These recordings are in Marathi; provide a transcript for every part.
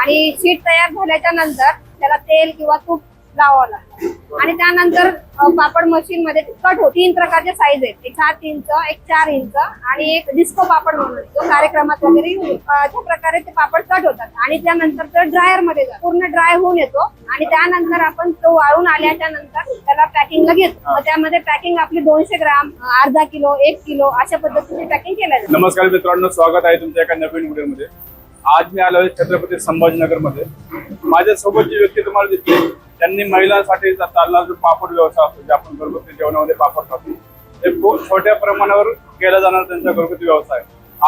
आणि शीट तयार झाल्याच्यानंतर त्याला तेल किंवा तूप लावावं लागतं. आणि त्यानंतर पापड मशीन मध्ये कट होत तीन प्रकारचे साईज आहेत. एक सात इंच एक चार इंच आणि एक डिस्को पापड म्हणून जो कार्यक्रमात वगैरे अशा प्रकारे ते पापड कट होतात. आणि त्यानंतर तो ड्रायरमध्ये जातो. पूर्ण ड्राय होऊन येतो. आणि त्यानंतर आपण तो वाळून आल्याच्यानंतर त्याला पॅकिंगला घेतो. त्यामध्ये पॅकिंग आपली दोनशे ग्राम अर्धा किलो एक किलो अशा पद्धतीने पॅकिंग केल्या जाते. नमस्कार मित्रांनो स्वागत आहे तुमच्या एका नवीन व्हिडिओमध्ये आज मी आलो आहे छत्रपती संभाजीनगरमध्ये. माझ्यासोबत माझ्या सोबत जी व्यक्ती तुम्हाला दिसते त्यांनी महिलांसाठी चा- चालणारा जो पापड व्यवसाय असतो जे आपण घरगुती जेवणामध्ये पापड खातो. ते खूप छोट्या प्रमाणावर केला जाणारा त्यांचा घरगुती व्यवसाय.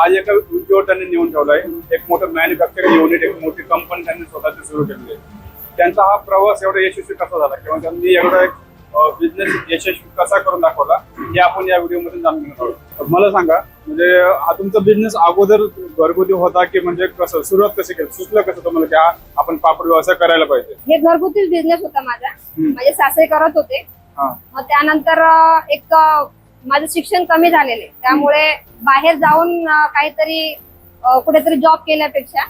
आज एका उद्योग त्यांनी नेऊन ठेवला आहे. एक मोठं मॅन्युफॅक्चरिंग युनिट एक मोठी कंपनी त्यांनी स्वतःची सुरू केली आहे. त्यांचा हा प्रवास एवढा यशस्वी कसा झाला? किंवा त्यांनी एवढा एक बिझनेस यशस्वी कसा करून दाखवला हे आपण या व्हिडिओमध्ये जाणून घेणार आहोत. मला सांगा म्हणजे हा तुमचा बिझनेस अगोदर घरगुती होता की म्हणजे कसं सुरुवात कशी केली? सुचलं कसं तुम्हाला की हा आपण पापड व्यवसाय करायला पाहिजे? हे घरगुतीच बिझनेस होता माझा. माझे सासरे करत होते. हा. मग त्यानंतर अ, एक अ, माझं शिक्षण कमी झालेले त्यामुळे बाहेर जाऊन अ, काहीतरी अ, कुठेतरी जॉब केल्यापेक्षा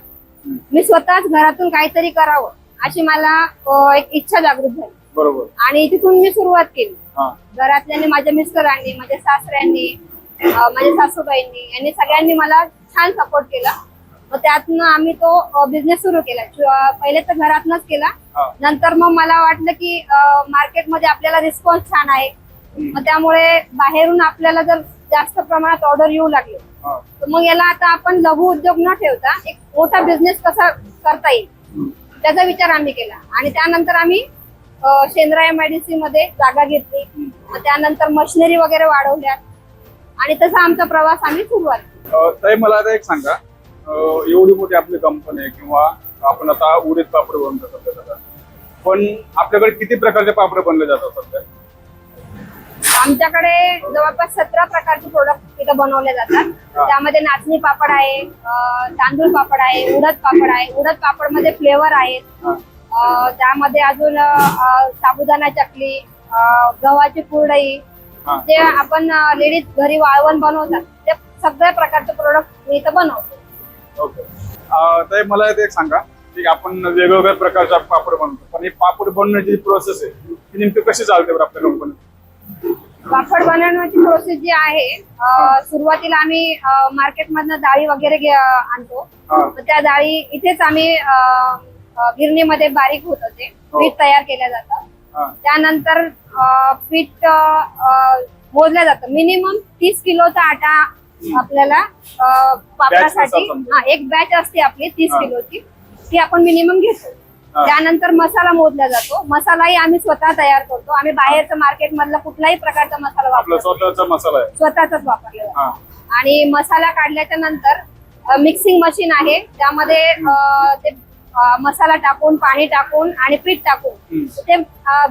मी स्वतःच घरातून काहीतरी करावं अशी मला अ, एक इच्छा जागृत झाली. बरोबर. आणि तिथून मी सुरुवात केली. हा. घरातल्यांनी माझ्या मिस्टरांनी माझ्या सासऱ्यांनी माझ्या सासूबाईंनी यांनी सगळ्यांनी मला छान सपोर्ट केला. मग त्यातनं आम्ही तो बिझनेस सुरू केला. पहिले तर घरातनच केला. नंतर मग मला वाटलं की मार्केटमध्ये आपल्याला रिस्पॉन्स छान आहे. मग त्यामुळे बाहेरून आपल्याला जर जास्त प्रमाणात ऑर्डर येऊ लागले तर मग याला आता आपण लघु उद्योग न ठेवता एक मोठा बिझनेस कसा करता येईल. त्याचा विचार आम्ही केला. आणि त्यानंतर आम्ही शेंद्रा एमआयडीसी मध्ये जागा घेतली. त्यानंतर मशिनरी वगैरे वाढवल्या. आणि तसा आमचा प्रवास आम्ही सुरुवात ताई मला आता एक सांगा. एवढी मोठी आपली कंपनी आहे किंवा आपण आता उडीद पापड बनवतो सध्या. पण आपल्याकडे किती प्रकारचे पापड बनले जातात सध्या? आमच्याकडे जवळपास सतरा प्रकारचे प्रोडक्ट इथं बनवले जातात. त्यामध्ये नाचणी पापड आहे तांदूळ पापड आहे उडद पापड आहे. उडद पापडमध्ये फ्लेवर आहेत त्यामध्ये अजून साबुदाणा चकली गव्हाची कुरडई हा. जे आपण लेडीज घरी वाळवण बनवतात ते सगळ्या प्रकारचे प्रोडक्ट मी इथं बनवतो. ओके. मला एक सांगा की आपण वेगवेगळ्या प्रकारचा पापड बनवतो पण ही पापड बनवण्याची प्रोसेस आहे ती नेमकी कशी चालते बरं आपल्या कंपनीत पापड बनवण्याची प्रोसेस जी आहे सुरुवातीला आम्ही मार्केटमधनं डाळी वगैरे आणतो. त्या डाळी इथेच आम्ही गिरणीमध्ये बारीक होत होते. हो. पीठ तयार केलं जातं. त्यानंतर पीठ मोजलं जातं. मिनिमम तीस किलोचा आटा आपल्याला पापडासाठी एक बॅच असते आपली तीस. किलोची. ती आपण मिनिमम घेतो. त्यानंतर मसाला मोजला जातो. मसालाही आम्ही स्वतः तयार करतो. आम्ही बाहेरचं मार्केट मधला कुठलाही प्रकारचा मसाला वापरतो स्वतःचा मसाला स्वतःचाच वापरला जातो हा. आणि मसाला काढल्याच्या नंतर मिक्सिंग मशीन आहे. त्यामध्ये ते मसाला टाकून पाणी टाकून आणि पीठ टाकून. ते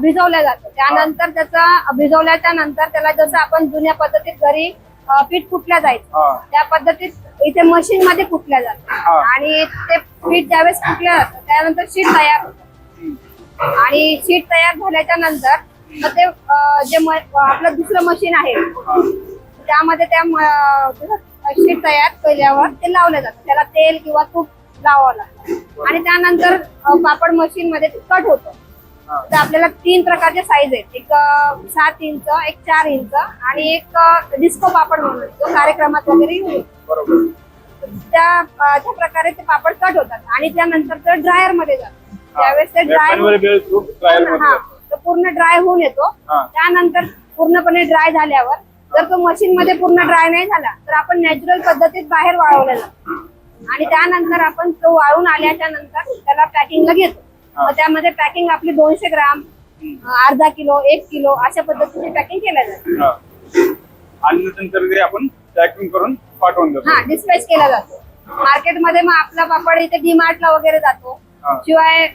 भिजवलं जातं. त्यानंतर त्याचा भिजवल्याच्या नंतर त्याला जसं आपण जुन्या पद्धतीत घरी पीठ कुटल्या जायचं त्या पद्धतीत इथे मशीन मध्ये कुटल्या जातं. आणि ते पीठ ज्यावेळेस कुटलं जातं त्यानंतर शीट तयार होतं. आणि शीट तयार झाल्याच्यानंतर मग ते जे आपलं दुसरं मशीन आहे त्यामध्ये त्या शीट तयार केल्यावर ते लावलं जातं. त्याला तेल किंवा तूप लावावं लागतं. आणि त्यानंतर पापड मशीन मध्ये ते कट होतं. तर आपल्याला तीन प्रकारचे साईज आहेत. एक सात इंच एक चार इंच आणि एक डिस्को पापड म्हणून जो कार्यक्रमात वगैरे त्या त्या प्रकारे ते पापड कट होतात. आणि त्यानंतर ते ड्रायरमध्ये जातात त्यावेळेस ते ड्राय हा. तो पूर्ण ड्राय होऊन येतो. त्यानंतर पूर्णपणे ड्राय झाल्यावर जर तो मशीन मध्ये पूर्ण ड्राय नाही झाला तर आपण नॅचरल पद्धतीत बाहेर वाळवला जातो आणि त्यानंतर आपण तो वाळून आल्याच्यानंतर त्याला पॅकिंगला घेतो त्यामध्ये पॅकिंग आपली दोनशे ग्राम. अर्धा किलो एक किलो अशा पद्धतीने पॅकिंग केलं जातं. आणि नंतर आपण पॅकिंग करून पाठवून देतो हा डिस्पॅच केला जातो मार्केटमध्ये मग आपला पापड इथे डीमार्टला वगैरे जातो. शिवाय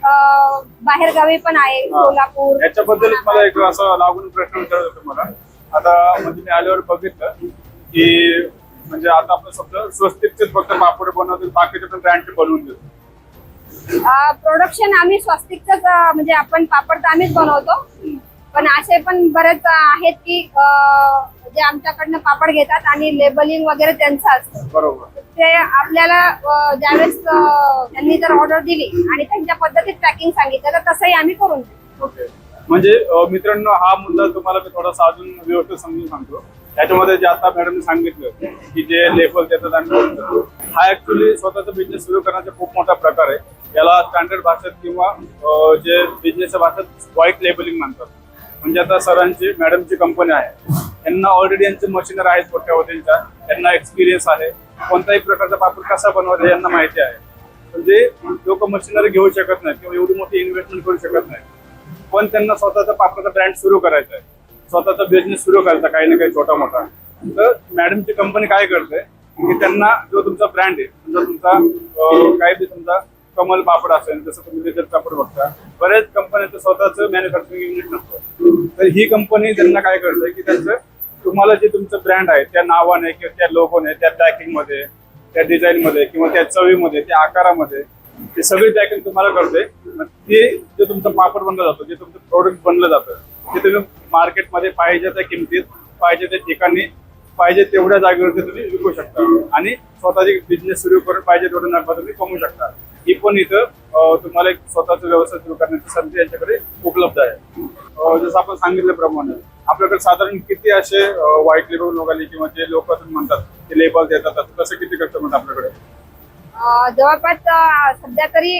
बाहेर गावी पण आहे. सोलापूर याच्याबद्दलच मला एक असं लागून प्रश्न विचारायचा होता मला आता म्हणजे मी आल्यावर बघितलं की म्हणजे आता आपण फक्त स्वस्तिकचे फक्त पापड बनवतो बाकीचे पण ब्रँड बनवून देतो. प्रोडक्शन आम्ही स्वस्तिकच म्हणजे आपण पापड तर आम्हीच बनवतो. पण असे पण बरेच आहेत की जे आमच्याकडनं पापड घेतात आणि लेबलिंग वगैरे त्यांचं असतं. बरोबर. ते आपल्याला ज्यावेळेस त्यांनी जर ऑर्डर दिली आणि त्यांच्या पद्धतीत पॅकिंग सांगितलं तर तसंही आम्ही करून देतो ओके. म्हणजे मित्रांनो हा मुद्दा तुम्हाला मी थोडासा अजून व्यवस्थित समजून सांगतो. त्याच्यामध्ये जे आता मॅडमने सांगितलं की जे लेबल देतात आणि हा ऍक्च्युली स्वतःचा बिझनेस सुरू करण्याचा खूप मोठा प्रकार आहे. याला स्टँडर्ड भाषेत किंवा जे बिझनेसच्या भाषेत व्हाईट लेबलिंग म्हणतात. म्हणजे आता सरांची मॅडमची कंपनी आहे. त्यांना ऑलरेडी यांचे मशीनर आहेत कोट्यावधींच्या त्यांना एक्सपिरियन्स आहे. कोणताही प्रकारचा पापड कसा बनवायचा यांना माहिती आहे. म्हणजे लोक मशिनरी घेऊ शकत नाही किंवा एवढी मोठी इन्व्हेस्टमेंट करू शकत नाही पण त्यांना स्वतःचा पापडाचा ब्रँड सुरू करायचा आहे. स्वतःचा बिझनेस सुरू करता काही ना काही छोटा मोठा. तर मॅडमची कंपनी काय करते की त्यांना जो तुमचा ब्रँड आहे समजा तुमचा काही बी तुमचा कमल पापड असेल जसं तुम्ही लेदर पापड बघता बऱ्याच कंपन्यांचं स्वतःचं मॅन्युफॅक्चरिंग युनिट नसतं. तर ही कंपनी त्यांना काय करते की त्यांचं तुम्हाला जे तुमचं ब्रँड आहे त्या नावाने किंवा त्या लोगोने त्या पॅकिंगमध्ये त्या डिझाईन मध्ये किंवा त्या चवीमध्ये त्या आकारामध्ये ते सगळी पॅकिंग तुम्हाला करते ते जे तुमचं पापड बनलं जातं जे तुमचं प्रोडक्ट बनलं जातं ते तुम्ही मार्केटमध्ये पाहिजे त्या किमतीत पाहिजे त्या ठिकाणी पाहिजे तेवढ्या जागेवरती तुम्ही विकू शकता. आणि स्वतःचे बिझनेस सुरू करून पाहिजे तेवढं नफा तुम्ही कमवू शकता. ही पण इथं तुम्हाला एक स्वतःचा व्यवसाय सुरू करण्याची संधी यांच्याकडे उपलब्ध आहे. जसं आपण सांगितल्याप्रमाणे आपल्याकडे साधारण किती असे व्हाईट लेबल आले किंवा जे लोक म्हणतात ते लेबल देतात तसं किती कस्टमर आपल्याकडे? जवळपास सध्या तरी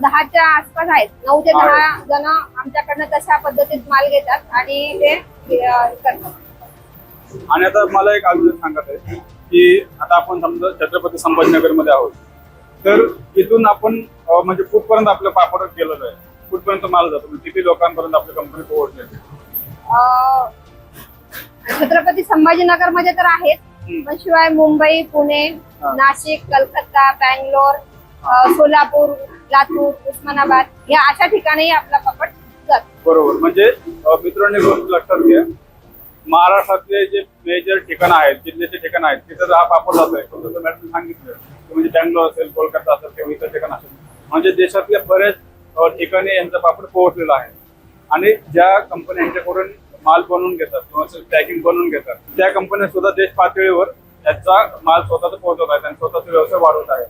दहाच्या आसपास आहेत. नऊ ते दहा जण आमच्याकडनं तशा पद्धतीत माल घेतात आणि ते करतात. आणि आता मला एक अजून सांगत आहे की आता आपण समजा छत्रपती संभाजीनगरमध्ये आहोत. तर इथून आपण म्हणजे कुठपर्यंत आपलं पापड गेलेलं आहे? कुठपर्यंत माल जातो? म्हणजे किती लोकांपर्यंत आपली कंपनी पोहोचली छत्रपती संभाजीनगरमध्ये तर आहेत. पण शिवाय मुंबई पुणे. नाशिक कलकत्ता बँगलोर सोलापूर लातूर उस्मानाबाद या अशा ठिकाणी आपला पापड जातो बरोबर. म्हणजे मित्रांनी गोष्ट लक्षात घ्या. महाराष्ट्रातले जे मेजर ठिकाण आहेत जिल्ह्याचे ठिकाण आहेत तिथं हा पापड जात आहे जसं मॅडम सांगितलं की म्हणजे बँगलोर असेल कोलकाता असेल किंवा इतर ठिकाण असेल म्हणजे देशातल्या बऱ्याच ठिकाणी यांचा पापड पोहोचलेला आहे. आणि ज्या कंपन्या यांच्याकडून माल बनवून घेतात किंवा पॅकिंग बनवून घेतात त्या कंपन्या सुद्धा देश पातळीवर त्याचा माल स्वतःचा पोहोचवत आहेत आणि स्वतःचा व्यवसाय वाढवत आहे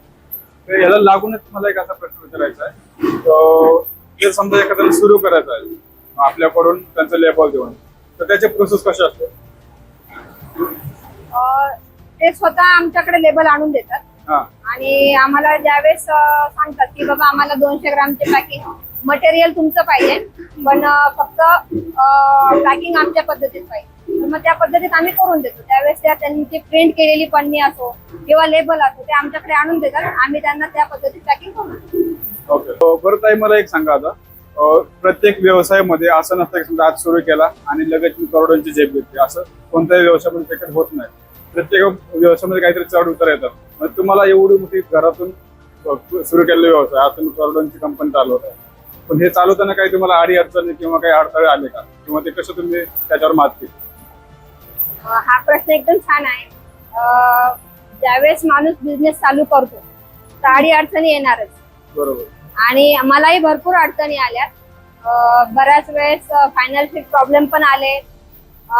तर याला लागूनच मला एक असा प्रश्न विचारायचा आहे. जर समजा एखाद्याला सुरू करायचं आहे आपल्याकडून त्यांचं लेबल देऊन तर त्याची प्रोसेस कशी असते? ते स्वतः आमच्याकडे लेबल आणून देतात. हा. आणि आम्हाला ज्यावेळेस अं, सांगतात की बाबा आम्हाला दोनशे ग्रामचे पॅकिंग मटेरियल तुमचं पाहिजे पण अं, फक्त पॅकिंग आमच्या पद्धतीत पाहिजे. मग त्या पद्धतीत आम्ही करून देतो. त्यावेळेस त्या त्यांची प्रिंट केलेली पन्नी असो किंवा लेबल असो ते आमच्याकडे आणून देतात. आम्ही त्यांना त्या पद्धतीत पॅकिंग करून देतो. ओके अं, बरं ताई मला एक सांगा आता. अं, प्रत्येक व्यवसायामध्ये असं नसतं की समजा आज सुरू केला आणि लगेच मी करोडोंची झेप घेतली. असं कोणत्याही व्यवसायामध्ये त्याच्यात होत नाही. प्रत्येक व्यवसायामध्ये काहीतरी चढ उतर येतात. मग तुम्हाला एवढी मोठी घरातून सुरू केलेला व्यवसाय आज तुम्ही करोडोंची कंपनी चालवत आहे पण हे चालवताना काही तुम्हाला अडी अडचणी किंवा काही अडथळे आले का? किंवा ते कसं तुम्ही त्याच्यावर मात केली? हा प्रश्न एकदम छान आहे. अं, ज्यावेळेस माणूस बिझनेस चालू करतो तर अडी अडचणी येणारच. बरोबर. आणि मलाही भरपूर अडचणी आल्या. अं, बऱ्याच वेळेस फायनान्शियल प्रॉब्लेम पण आले.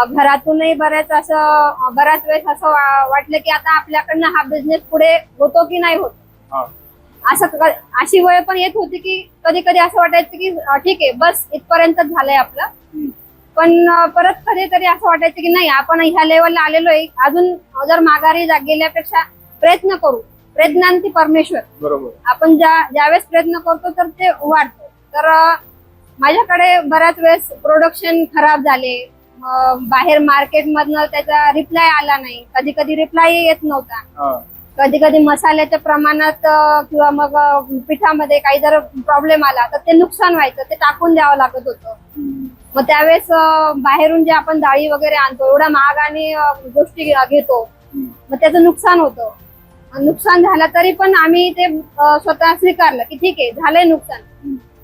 घरातूनही बऱ्याच असं बऱ्याच वेळेस असं वाटलं की आता आपल्याकडनं हा बिझनेस पुढे होतो की नाही होत. हा. असं अशी वेळ पण येत होती की कधी कधी असं वाटायचं की ठीक आहे बस इथपर्यंतच झालंय आपलं. पण परत कधीतरी असं वाटायचं की नाही आपण ह्या लेवलला आलेलो आहे अजून जर माघारी गेल्यापेक्षा प्रयत्न करू. प्रयत्नांती परमेश्वर. बरोबर. आपण ज्या ज्यावेळेस प्रयत्न करतो तर ते वाढतं. तर माझ्याकडे बऱ्याच वेळेस प्रोडक्शन खराब झाले. बाहेर मार्केट मधनं त्याचा रिप्लाय आला नाही. कधी कधी रिप्लाय येत नव्हता. कधी कधी मसाल्याच्या प्रमाणात किंवा मग पिठामध्ये काही जर प्रॉब्लेम आला तर ते नुकसान व्हायचं. ते टाकून द्यावं लागत होतं. मग त्यावेळेस बाहेरून जे आपण डाळी वगैरे आणतो एवढ्या महागाने अं, गोष्टी घेतो. मग त्याचं नुकसान होतं. आणि नुकसान झालं तरी पण आम्ही ते स्वतः स्वीकारलं की ठीक आहे झालंय नुकसान.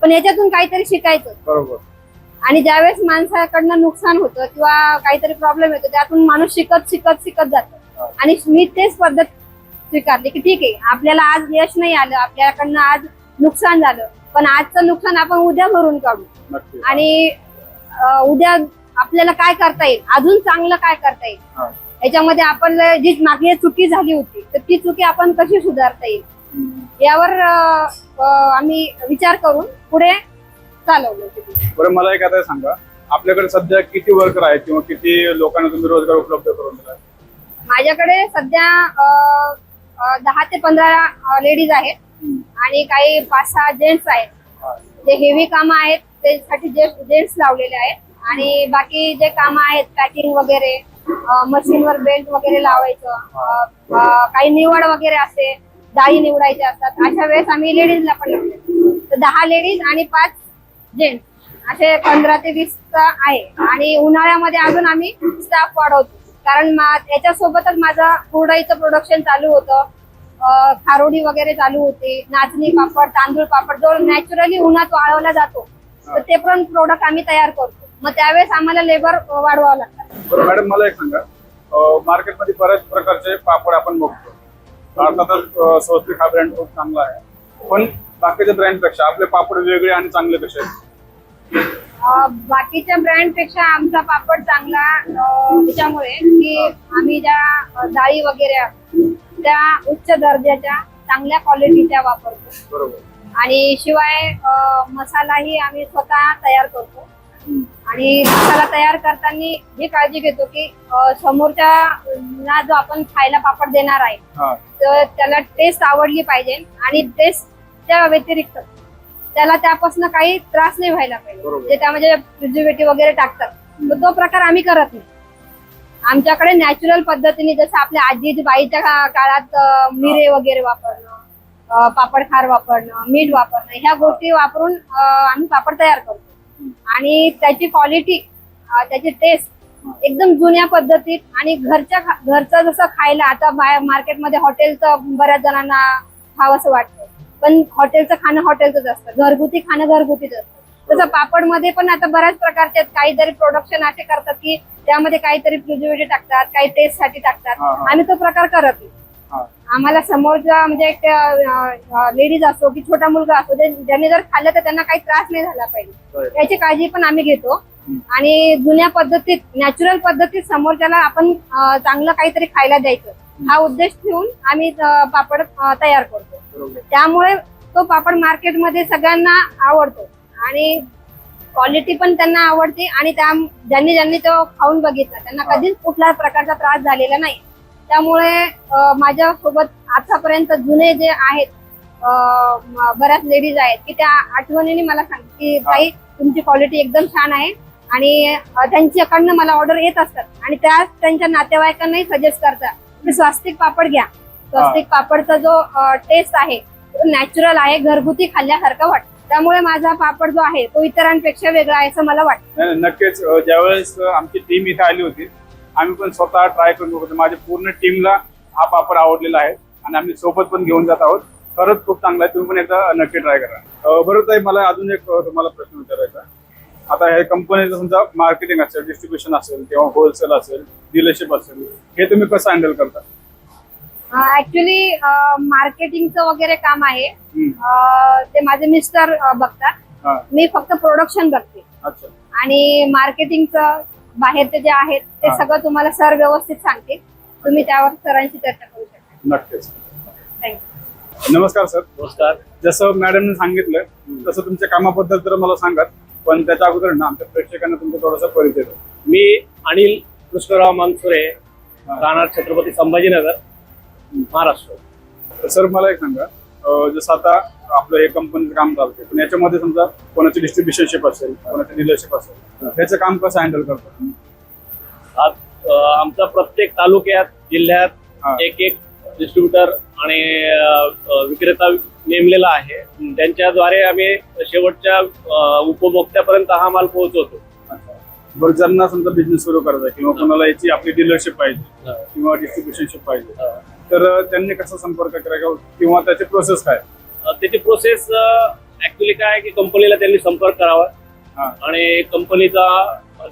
पण याच्यातून काहीतरी शिकायचं. बरोबर. आणि ज्यावेळेस माणसाकडनं नुकसान होतं किंवा काहीतरी प्रॉब्लेम येतो त्यातून माणूस शिकत शिकत शिकत जातो. आणि मी तेच पद्धत स्वीकारली की ठीक आहे आपल्याला आज यश नाही आलं आपल्याकडनं आज नुकसान झालं. पण आजचं नुकसान आपण उद्या भरून काढू. आणि उद्या आपल्याला काय करता येईल? अजून चांगलं काय करता येईल. याच्यामध्ये आपण जी मागे चुकी झाली होती तर ती चुकी आपण कशी सुधारता येईल. यावर आम्ही विचार करून पुढे चालवलं. बरं मला एक आता सांगा. आपल्याकडे सध्या किती वर्कर आहेत किंवा किती लोकांना तुम्ही रोजगार उपलब्ध करून दिला माझ्याकडे सध्या दहा ते पंधरा लेडीज आहेत. आणि काही पाच सहा जेंट्स आहेत जे हेवी कामं आहेत त्यासाठी जेंट्स लावलेले आहेत. आणि बाकी जे काम आहेत पॅकिंग वगैरे मशीनवर बेल्ट वगैरे लावायचं काही निवड वगैरे असते डाळी निवडायच्या असतात. अशा वेळेस आम्ही लेडीजला पण लावतो तर दहा लेडीज आणि पाच जेंट्स असे पंधरा ते वीस आहे. आणि उन्हाळ्यामध्ये अजून आम्ही स्टाफ वाढवतो. कारण याच्यासोबतच त्याच्यासोबतच माझं कुरडाईचं प्रोडक्शन चालू होतं. खारोडी वगैरे चालू होती. नाचणी पापड तांदूळ पापड जो नॅचरली उन्हात वाळवला जातो. तर ते पण प्रोडक्ट आम्ही तयार करतो. मग त्यावेळेस आम्हाला लेबर वाढवावं लागतात बरं मॅडम मला एक सांगा. मार्केटमध्ये बऱ्याच प्रकारचे पापड आपण बघतो. अर्थातच अं, स्वस्तिक हा ब्रँड खूप चांगला आहे. पण बाकीच्या ब्रँडपेक्षा आपले पापड वेगळे आणि चांगले कसे आहेत? बाकीच्या ब्रँडपेक्षा आमचा पापड चांगला त्याच्यामुळे की आम्ही ज्या डाळी वगैरे त्या उच्च दर्जाच्या चांगल्या क्वालिटीच्या वापरतो. बरोबर. आणि शिवाय मसालाही आम्ही स्वतः तयार करतो. आणि मसाला तयार करताना ही काळजी घेतो की समोरच्या ना जो आपण खायला पापड देणार आहे तर त्याला टेस्ट आवडली पाहिजे आणि टेस्टच्या व्यतिरिक्त त्याला त्यापासून काही त्रास नाही व्हायला पाहिजे. जे त्यामध्ये प्रिझर्वेटिव्ह वगैरे टाकतात. तो प्रकार आम्ही करत नाही. आमच्याकडे नॅचरल पद्धतीने जसं आपल्या आजी बाईच्या काळात मिरे वगैरे वापरणं पापड खार वापरणं मीठ वापरणं ह्या गोष्टी वापरून आम्ही पापड तयार करतो. आणि त्याची क्वालिटी त्याची टेस्ट एकदम जुन्या पद्धतीत आणि घरच्या घरचं जसं खायला आता बाहेर मार्केटमध्ये हॉटेलचं बऱ्याच जणांना खावंसं वाटतं. पण हॉटेलचं खाणं हॉटेलचंच असतं. घरगुती खाणं घरगुतीच असतं. तसं पापडमध्ये पण आता बऱ्याच प्रकारचे आहेत. काहीतरी प्रोडक्शन असे करतात की त्यामध्ये काहीतरी प्रिझर्वेटिव्ह टाकतात काही टेस्टसाठी टाकतात. आम्ही तो प्रकार करत नाही. आम्हाला समोरचा म्हणजे एक लेडीज असो की छोटा मुलगा असो ज्याने जर खाल्लं तर त्यांना काही त्रास नाही झाला पाहिजे. याची काळजी पण आम्ही घेतो. आणि जुन्या पद्धतीत नॅचरल पद्धतीत समोरच्याला आपण चांगलं काहीतरी खायला द्यायचं हा उद्देश ठेवून आम्ही पापड तयार करतो त्यामुळे तो पापड मार्केटमध्ये सगळ्यांना आवडतो आणि क्वालिटी पण त्यांना आवडते आणि त्या ज्यांनी ज्यांनी तो खाऊन बघितला त्यांना. कधीच कुठल्याच प्रकारचा त्रास झालेला नाही त्यामुळे माझ्यासोबत आतापर्यंत जुने जे आहेत बऱ्याच लेडीज आहेत की त्या आठवणीने मला सांगतात की. ताई तुमची क्वालिटी एकदम छान आहे आणि त्यांच्याकडनं मला ऑर्डर येत असतात आणि त्या त्यांच्या नातेवाईकांनाही सजेस्ट करतात की स्वस्तिक पापड घ्या. स्वस्तिक पापडचा जो टेस्ट आहे तो नॅचरल आहे घरगुती खाल्ल्यासारखं वाटतं त्यामुळे माझा पापड जो आहे तो इतरांपेक्षा वेगळा आहे असं मला वाटतं. नक्कीच ज्यावेळेस आमची टीम इथे आली होती आम्ही पण स्वतः ट्राय करून बघतो. माझ्या पूर्ण टीमला हा पापड आवडलेला आहे आणि आम्ही सोबत पण घेऊन जात आहोत. खरंच खूप चांगला आहे. तुम्ही पण एकदा नक्की ट्राय करा. अं, बरं ताई मला अजून एक तुम्हाला प्रश्न विचारायचा आहे. आता हे कंपनीचं समजा मार्केटिंग असेल डिस्ट्रीब्युशन असेल किंवा होलसेल असेल डीलरशिप असेल हे तुम्ही कसं हँडल करता? ऍक्च्युली मार्केटिंगचं वगैरे काम आहे. ते माझे मिस्टर बघतात. मी फक्त प्रोडक्शन बघते. अच्छा. आणि मार्केटिंगचं बाहेरचे जे आहेत ते हा. सगळं तुम्हाला सर व्यवस्थित सांगते तुम्ही त्यावर सरांशी चर्चा करू शकता. नक्कीच. थँक्यू नमस्कार सर. नमस्कार. जसं मॅडमने सांगितलं तसं तुमच्या कामाबद्दल तर मला सांगा पण त्याच्या अगोदर ना आमच्या प्रेक्षकांना तुमचा थोडासा परिचय द्या. मी अनिल कृष्णराव मानसुरे राहणार छत्रपती संभाजीनगर महाराष्ट्र. तर सर मला एक सांगा अं, जसं आता आपलं हे कंपनीचं काम चालते पण याच्यामध्ये समजा कोणाची डिस्ट्रीब्युशनशिप असेल कोणाची डीलरशिप असेल त्याचं काम कसं हँडल करतो आज आमचा प्रत्येक तालुक्यात. जिल्ह्यात एक एक डिस्ट्रीब्युटर आणि विक्रेता नेमलेला आहे. त्यांच्याद्वारे आम्ही शेवटच्या उपभोक्त्यापर्यंत हा माल पोहोचवतो. बरं ज्यांना समजा बिझनेस सुरू करायचा किंवा कोणाला याची आपली डीलरशिप पाहिजे किंवा डिस्ट्रीब्युशनशिप पाहिजे तर त्यांनी कसा संपर्क करायचा किंवा त्याची प्रोसेस काय? त्याची प्रोसेस ऍक्च्युली काय आहे की कंपनीला त्यांनी संपर्क करावा. आणि कंपनीचा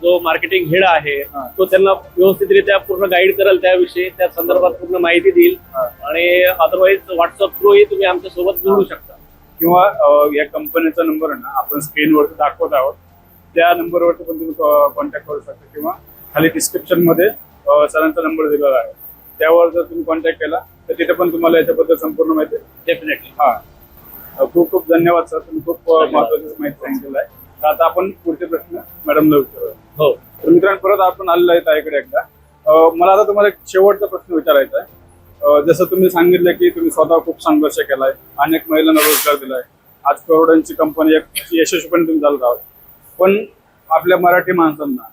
जो मार्केटिंग हेड आहे. तो त्यांना व्यवस्थितरित्या पूर्ण गाईड करेल त्याविषयी त्या संदर्भात पूर्ण माहिती देईल. आणि अदरवाईज व्हॉट्सअप थ्रूही तुम्ही आमच्यासोबत जोडू शकता. किंवा या कंपनीचा नंबर ना आपण स्क्रीनवरती दाखवत आहोत. त्या नंबरवरती पण तुम्ही कॉन्टॅक्ट करू शकता. किंवा खाली डिस्क्रिप्शनमध्ये सरांचा नंबर दिलेला आहे. त्यावर जर तुम्ही कॉन्टॅक्ट केला तर तिथे पण तुम्हाला याच्याबद्दल संपूर्ण माहिती डेफिनेटली हा. खूप खूप धन्यवाद सर. तुम्ही खूप. महत्वाची माहिती सांगितलेलं आहे तर आता आपण पुढचे प्रश्न मॅडमला विचारूया. हो. तर मित्रांनो परत आपण आलेलो आहे ताईकडे एकदा. मला आता तुम्हाला एक शेवटचा प्रश्न विचारायचा आहे. जसं तुम्ही सांगितलं की तुम्ही स्वतः खूप संघर्ष केलाय अनेक महिलांना रोजगार दिलाय. आज करोडांची कंपनी एक यशस्वीपणे तुम्ही चालत आहोत. पण आपल्या मराठी माणसांना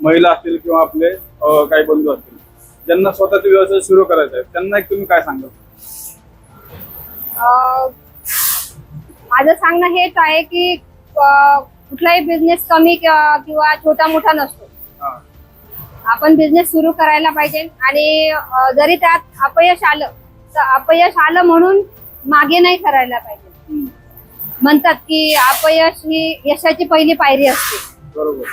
महिला असतील किंवा आपले काही बंधू असतील ज्यांना स्वतःचा व्यवसाय सुरू करायचा आहे त्यांना एक तुम्ही काय सांगाल? अं, माझं सांगणं हेच आहे की कुठलाही बिझनेस कमी किंवा किंवा छोटा मोठा नसतो. हा. आपण बिझनेस सुरू करायला पाहिजे आणि जरी त्यात अपयश आलं तर अपयश आलं म्हणून मागे नाही करायला पाहिजे. म्हणतात की अपयश ही यशाची पहिली पायरी असते. बरोबर.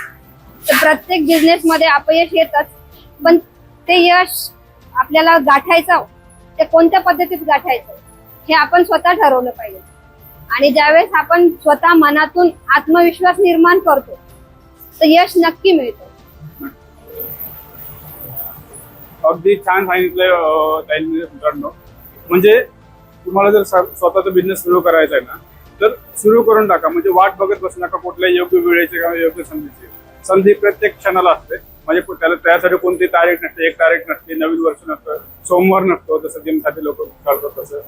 तर प्रत्येक बिझनेस मध्ये अपयश येतच पण ते यश आपल्याला गाठायचं ते कोणत्या पद्धतीत गाठायचं हे आपण स्वतः ठरवलं पाहिजे. आणि ज्यावेळेस आपण स्वतः मनातून आत्मविश्वास निर्माण करतो तर यश नक्की मिळतं. अगदी छान सांगितलं मित्रांनो. म्हणजे तुम्हाला जर स्वतःचा बिझनेस सुरू करायचा आहे ना तर सुरू करून टाका. म्हणजे वाट बघत बसू नका कुठल्या योग्य वेळेची किंवा योग्य संधीची. संधी प्रत्येक क्षणाला असते. म्हणजे त्याला त्यासाठी कोणती तारीख नसते एक तारीख नसते नवीन वर्ष नसतं सोमवार नसतो जसं जिमसाठी लोक करतात तसं.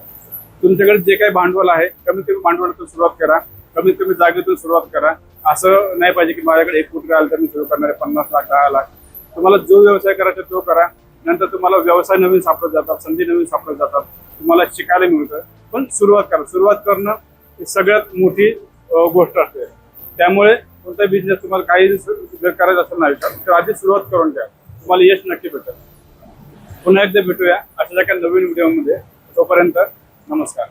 तुमच्याकडे जे काही भांडवल आहे कमीत कमी भांडवलातून सुरुवात करा. कमीत कमी जागेतून सुरुवात करा. असं नाही पाहिजे की माझ्याकडे एक कोटी आलं तर मी सुरू करणार आहे पन्नास लाख दहा लाख. तुम्हाला जो व्यवसाय करायचा तो करा. नंतर तुम्हाला व्यवसाय नवीन सापडत जातात संधी नवीन सापडत जातात. तुम्हाला शिकायला मिळतं. पण सुरुवात करा. सुरुवात करणं ही सगळ्यात मोठी गोष्ट असते. त्यामुळे कोणता बिझनेस तुम्हाला काही जर करायचं असेल ना तर आधी सुरुवात करून द्या तुम्हाला यश नक्की भेटेल. पुन्हा एकदा भेटूया अशा एका नवीन व्हिडिओमध्ये तोपर्यंत नमस्कार